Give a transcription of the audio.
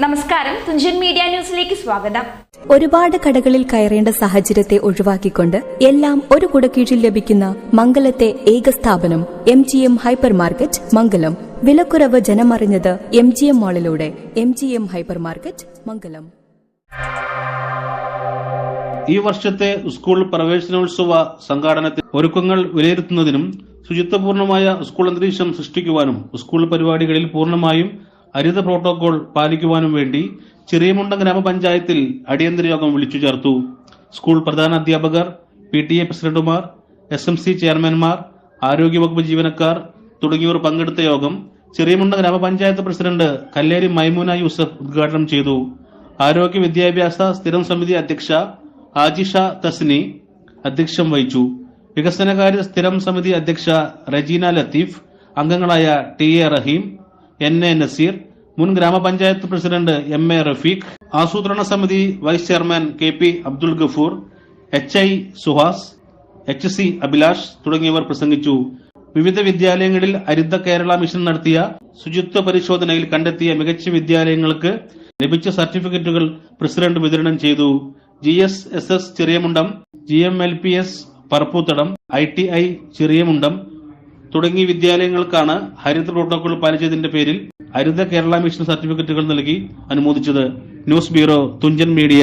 നമസ്കാരം. തുഞ്ചൻ മീഡിയ ന്യൂസിലേക്ക് സ്വാഗതം. ഒരുപാട് കടകളിൽ കയറേണ്ട സാഹചര്യത്തെ ഒഴിവാക്കിക്കൊണ്ട് എല്ലാം ഒരു കുടക്കീഴിൽ ലഭിക്കുന്ന മംഗലത്തെ ഏക സ്ഥാപനം M G M hypermarket Mangalam. വിലക്കുറവ് ജനമറിഞ്ഞത് M G M മാളിലൂടെ M G M hypermarket Mangalam. ഈ വർഷത്തെ സ്കൂൾ പ്രവേശനോത്സവ സംഘാടനത്തിൽ ഒരുക്കങ്ങൾ വിലയിരുത്തുന്നതിനും ശുചിത്വപൂർണമായ സ്കൂൾ അന്തരീക്ഷം സൃഷ്ടിക്കുവാനും സ്കൂൾ പരിപാടികളിൽ പൂർണമായും ഹരിത പ്രോട്ടോകോൾ പാലിക്കുവാനും വേണ്ടി ചെറിയമുണ്ട ഗ്രാമപഞ്ചായത്തിൽ അടിയന്തര യോഗം വിളിച്ചു ചേർത്തു. സ്കൂൾ പ്രധാന അധ്യാപകർ പി ടി എ പ്രസിഡന്റുമാർ എസ് എം സി ചെയർമാൻമാർ ആരോഗ്യവകുപ്പ് ജീവനക്കാർ തുടങ്ങിയവർ പങ്കെടുത്ത യോഗം ചെറിയമുണ്ട ഗ്രാമപഞ്ചായത്ത് പ്രസിഡന്റ് കല്ലേരി മൈമൂന യൂസഫ് ഉദ്ഘാടനം ചെയ്തു. ആരോഗ്യ വിദ്യാഭ്യാസ സ്ഥിരം സമിതി അധ്യക്ഷ ആജിഷ തസ്നി അധ്യക്ഷം വഹിച്ചു. വികസനകാര്യ സ്ഥിരം സമിതി അധ്യക്ഷ റജീന ലത്തീഫ് അംഗങ്ങളായ T A Rahim N A Naseer മുൻ ഗ്രാമപഞ്ചായത്ത് പ്രസിഡന്റ് എം എ റഫീഖ് ആസൂത്രണ സമിതി vice chairman K P Abdul Gafoor H I Suhas H C Abhilash തുടങ്ങിയവർ പ്രസംഗിച്ചു. വിവിധ വിദ്യാലയങ്ങളിൽ ഹരിത കേരള മിഷൻ നടത്തിയ ശുചിത്വ പരിശോധനയിൽ കണ്ടെത്തിയ മികച്ച വിദ്യാലയങ്ങൾക്ക് ലഭിച്ച സർട്ടിഫിക്കറ്റുകൾ പ്രസിഡന്റ് വിതരണം ചെയ്തു. G S S S Cheriyamundam G M L P S Parappoothadam I T I Cheriyamundam തുടങ്ങിയ വിദ്യാലയങ്ങൾക്കാണ് ഹരിത പ്രോട്ടോകോൾ പാലിച്ചതിന്റെ പേരിൽ ഹരിത കേരള മിഷൻ സർട്ടിഫിക്കറ്റുകൾ നൽകി അനുമോദിച്ചത് ന്യൂസ് ബ്യൂറോ തുഞ്ചൻ മീഡിയ